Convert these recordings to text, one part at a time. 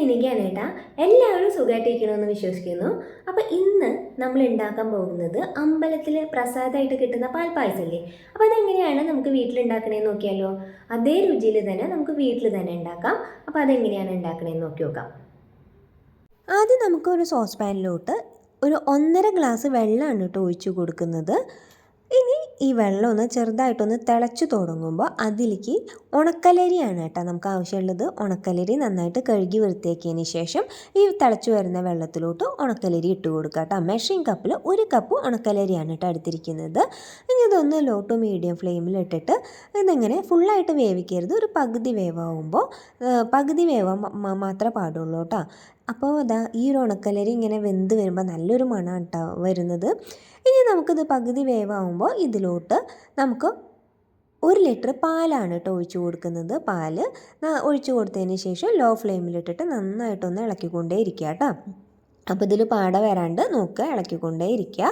നിനിക്കാണ് ഏട്ടാ എല്ലാവരും സുഖമായിട്ടിരിക്കണമെന്ന് വിശ്വസിക്കുന്നു. അപ്പോൾ ഇന്ന് നമ്മൾ ഉണ്ടാക്കാൻ പോകുന്നത് അമ്പലത്തിൽ പ്രസാദമായിട്ട് കിട്ടുന്ന പാൽപ്പായസമല്ലേ അപ്പോൾ അതെങ്ങനെയാണ് നമുക്ക് വീട്ടിലുണ്ടാക്കണേന്ന് നോക്കിയാലോ? അതേ രുചിയിൽ തന്നെ നമുക്ക് വീട്ടിൽ തന്നെ ഉണ്ടാക്കാം അപ്പോൾ അതെങ്ങനെയാണ് ഉണ്ടാക്കണേന്ന് നോക്കി നോക്കാം. ആദ്യം നമുക്ക് ഒരു സോസ് പാനിലോട്ട് ഒരു ഒന്നര ഗ്ലാസ് വെള്ളമാണ് കേട്ടോ ഒഴിച്ചു കൊടുക്കുന്നത്. ഇനി ഈ വെള്ളം ഒന്ന് ചെറുതായിട്ടൊന്ന് തിളച്ചു തുടങ്ങുമ്പോൾ അതിലേക്ക് ഉണക്കലരിയാണ് കേട്ടോ നമുക്ക് ആവശ്യമുള്ളത്. ഉണക്കലരി നന്നായിട്ട് കഴുകി വൃത്തിയാക്കിയതിന് ശേഷം ഈ തിളച്ചു വരുന്ന വെള്ളത്തിലോട്ട് ഉണക്കലരി ഇട്ട് കൊടുക്കുക കേട്ടോ. മെഷീൻ കപ്പിൽ ഒരു കപ്പ് ഉണക്കലരിയാണ് കേട്ടോ എടുത്തിരിക്കുന്നത്. ഇനി ഇതൊന്ന് ലോ ടു മീഡിയം ഫ്ലെയിമിൽ ഇട്ടിട്ട് ഇതിങ്ങനെ ഫുള്ളായിട്ട് വേവിക്കരുത്. ഒരു പകുതി വേവാകുമ്പോൾ പകുതി വേവാൻ മാത്രമേ പാടുള്ളൂ കേട്ടോ. അപ്പോൾ അതാ ഈ ഒരു ഉണക്കലരി ഇങ്ങനെ വെന്ത് വരുമ്പോൾ നല്ലൊരു മണമാണ് കേട്ടോ വരുന്നത്. ഇനി നമുക്കിത് പകുതി വേവാകുമ്പോൾ ഇതിലോട്ട് നമുക്ക് ഒരു ലിറ്റർ പാലാണ് കേട്ടോ ഒഴിച്ചു കൊടുക്കുന്നത്. പാൽ ഒഴിച്ചു കൊടുത്തതിന് ശേഷം ലോ ഫ്ലെയിമിലിട്ടിട്ട് നന്നായിട്ടൊന്ന് ഇളക്കിക്കൊണ്ടേ ഇരിക്കുക കേട്ടോ അപ്പോൾ ഇതിൽ പാട വരാണ്ട് നോക്കുക ഇളക്കിക്കൊണ്ടേ ഇരിക്കുക.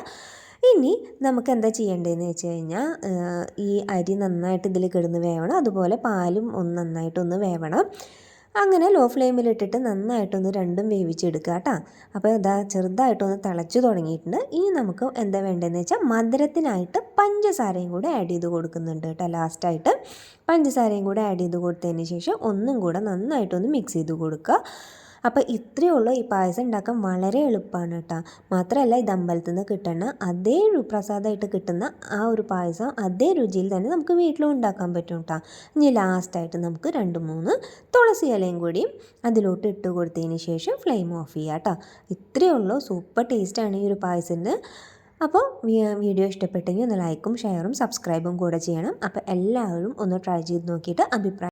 ഇനി നമുക്ക് എന്താ ചെയ്യേണ്ടതെന്ന് വെച്ച് കഴിഞ്ഞാൽ ഈ അരി നന്നായിട്ട് ഇതിൽ കിടന്ന് വേവണം. അതുപോലെ പാലും ഒന്ന് നന്നായിട്ടൊന്ന് വേവണം. അങ്ങനെ ലോ ഫ്ലെയിമിലിട്ടിട്ട് നന്നായിട്ടൊന്ന് രണ്ടും വേവിച്ചെടുക്കുക കേട്ടോ അപ്പോൾ ഇതാ ചെറുതായിട്ടൊന്ന് തിളച്ചു തുടങ്ങിയിട്ടുണ്ട്. ഇനി നമുക്ക് എന്താ വേണ്ടതെന്ന് വെച്ചാൽ മധുരത്തിനായിട്ട് പഞ്ചസാരയും കൂടെ ആഡ് ചെയ്ത് കൊടുക്കുന്നുണ്ട് കേട്ടോ ലാസ്റ്റായിട്ട് പഞ്ചസാരയും കൂടെ ആഡ് ചെയ്ത് കൊടുത്തതിന് ശേഷം ഒന്നും കൂടെ നന്നായിട്ടൊന്ന് മിക്സ് ചെയ്ത് കൊടുക്കുക. അപ്പോൾ ഇത്രയേ ഉള്ളൂ ഈ പായസം ഉണ്ടാക്കാൻ വളരെ എളുപ്പമാണ് കേട്ടോ. മാത്രമല്ല ഇത് അമ്പലത്തിൽ നിന്ന് കിട്ടുന്ന അതേ പ്രസാദമായിട്ട് കിട്ടുന്ന ആ ഒരു പായസം അതേ രുചിയിൽ തന്നെ നമുക്ക് വീട്ടിലും ഉണ്ടാക്കാൻ പറ്റും കേട്ടോ. ഇനി ലാസ്റ്റായിട്ട് നമുക്ക് രണ്ട് മൂന്ന് തുളസി ഇലയും കൂടി അതിലോട്ട് ഇട്ട് കൊടുത്തതിന് ശേഷം ഫ്ലെയിം ഓഫ് ചെയ്യുക കേട്ടോ. ഇത്രയേ ഉള്ളൂ. സൂപ്പർ ടേസ്റ്റാണ് ഈ ഒരു പായസം അപ്പോൾ വീഡിയോ ഇഷ്ടപ്പെട്ടെങ്കിൽ ഒന്ന് ലൈക്കും ഷെയറും സബ്സ്ക്രൈബും കൂടെ ചെയ്യണം. അപ്പോൾ എല്ലാവരും ഒന്ന് ട്രൈ ചെയ്ത് നോക്കിയിട്ട് അഭിപ്രായം